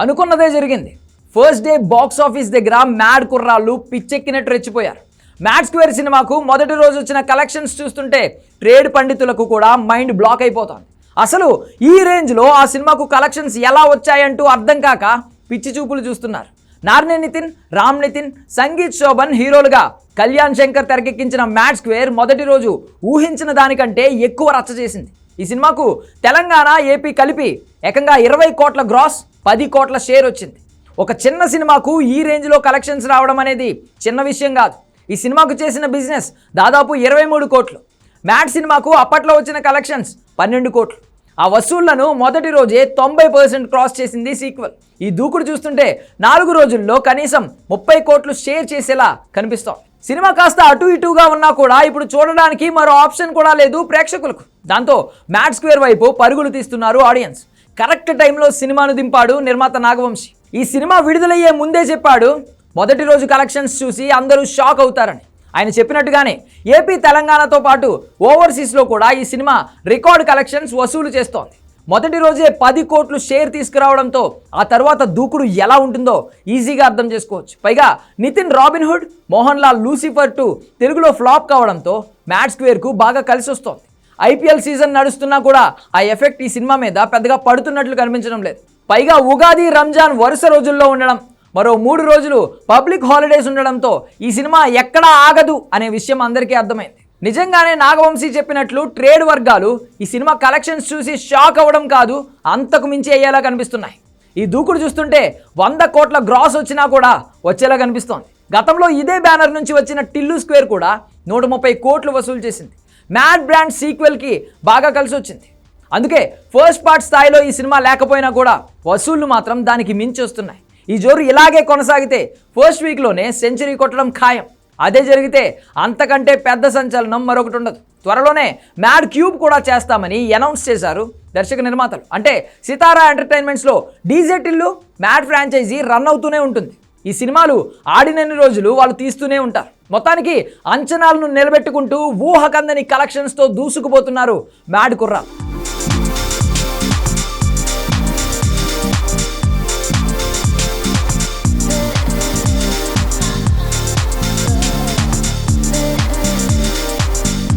అనుకున్నదే జరిగింది. First day box office దగ్గర మ్యాడ్ కుర్రాళ్ళు పిచ్చెక్కినట్టు రెచ్చిపోయారు. మ్యాడ్ స్క్వేర్ సినిమాకు మొదటి రోజు వచ్చిన కలెక్షన్స్ చూస్తుంటే ట్రేడ్ పండితులకు కూడా మైండ్ బ్లాక్ అయిపోతుంది. అసలు ఈ రేంజ్లో ఆ సినిమాకు కలెక్షన్స్ ఎలా వచ్చాయంటూ అర్థం కాక పిచ్చి చూపులు చూస్తున్నారు. నార్నే నితిన్ రామ్ నితిన్ సంగీత్ శోభన్ హీరోలుగా కళ్యాణ్ శంకర్ తెరకెక్కించిన మ్యాడ్ స్క్వేర్ మొదటి రోజు ఊహించిన దానికంటే ఎక్కువ రచ్చ చేసింది. ఈ సినిమాకు తెలంగాణ ఏపీ కలిపి ఏకంగా ఇరవై కోట్ల గ్రాస్ పది కోట్ల షేర్ వచ్చింది. ఒక చిన్న సినిమాకు ఈ రేంజ్లో కలెక్షన్స్ రావడం అనేది చిన్న విషయం కాదు. ఈ సినిమాకు చేసిన బిజినెస్ దాదాపు ఇరవై మూడు కోట్లు. మ్యాట్ సినిమాకు అప్పట్లో వచ్చిన కలెక్షన్స్ పన్నెండు కోట్లు. ఆ వసూళ్ళను మొదటి రోజే తొంభై పర్సెంట్ క్రాస్ చేసింది సీక్వెల్ ఈ దూకుడు చూస్తుంటే నాలుగు రోజుల్లో కనీసం ముప్పై కోట్లు షేర్ చేసేలా కనిపిస్తాం సినిమా కాస్త అటు ఇటుగా ఉన్నా కూడా ఇప్పుడు చూడడానికి మరో ఆప్షన్ కూడా లేదు ప్రేక్షకులకు. దాంతో మ్యాట్ స్క్వేర్ వైపు పరుగులు తీస్తున్నారు ఆడియన్స్. కరెక్ట్ టైంలో సినిమాను దింపాడు నిర్మాత నాగవంశి. ఈ సినిమా విడుదలయ్యే ముందే చెప్పాడు మొదటి రోజు కలెక్షన్స్ చూసి అందరూ షాక్ అవుతారని. ఆయన చెప్పినట్టుగానే ఏపీ తెలంగాణతో పాటు ఓవర్సీస్లో కూడా ఈ సినిమా రికార్డ్ కలెక్షన్స్ వసూలు చేస్తోంది. మొదటి రోజే పది కోట్లు షేర్ తీసుకురావడంతో ఆ తర్వాత దూకుడు ఎలా ఉంటుందో ఈజీగా అర్థం చేసుకోవచ్చు. పైగా Nitin Robinhood Mohan Lal Lucifer two తెలుగులో ఫ్లాప్ కావడంతో మ్యాట్ స్క్వేర్కు బాగా కలిసి వస్తోంది. ఐపీఎల్ సీజన్ నడుస్తున్నా కూడా ఆ ఎఫెక్ట్ ఈ సినిమా మీద పెద్దగా పడుతున్నట్లు కనిపించడం లేదు. పైగా ఉగాది రంజాన్ వరుస రోజుల్లో ఉండడం మరో మూడు రోజులు పబ్లిక్ హాలిడేస్ ఉండడంతో ఈ సినిమా ఎక్కడా ఆగదు అనే విషయం అందరికీ అర్థమైంది. నిజంగానే నాగవంశీ చెప్పినట్లు ట్రేడ్ వర్గాలు ఈ సినిమా కలెక్షన్స్ చూసి షాక్ అవ్వడం కాదు అంతకు మించి అయ్యేలా కనిపిస్తున్నాయి. ఈ దూకుడు చూస్తుంటే వంద కోట్ల గ్రాస్ వచ్చినా కూడా వచ్చేలా కనిపిస్తోంది. గతంలో ఇదే బ్యానర్ నుంచి వచ్చిన టిల్లు స్క్వేర్ కూడా నూట ముప్పై కోట్లు వసూలు చేసింది. మ్యాడ్ బ్రాండ్ సీక్వెల్కి బాగా కలిసి వచ్చింది. అందుకే ఫస్ట్ పార్ట్ స్థాయిలో ఈ సినిమా లేకపోయినా కూడా వసూళ్ళు మాత్రం దానికి మించి వస్తున్నాయి. ఈ జోరు ఇలాగే కొనసాగితే ఫస్ట్ వీక్లోనే సెంచరీ కొట్టడం ఖాయం. అదే జరిగితే అంతకంటే పెద్ద సంచలనం మరొకటి ఉండదు. త్వరలోనే మ్యాడ్ క్యూబ్ కూడా చేస్తామని అనౌన్స్ చేశారు దర్శక నిర్మాతలు. అంటే Sithara ఎంటర్టైన్మెంట్స్లో DJ Tillu mad franchise run అవుతూనే ఉంటుంది. ఈ సినిమాలు ఆడినన్ని రోజులు వాళ్ళు తీస్తూనే ఉంటారు. మొత్తానికి అంచనాలను నిలబెట్టుకుంటూ ఊహకందని కలెక్షన్స్తో దూసుకుపోతున్నారు మ్యాడ్ కుర్రా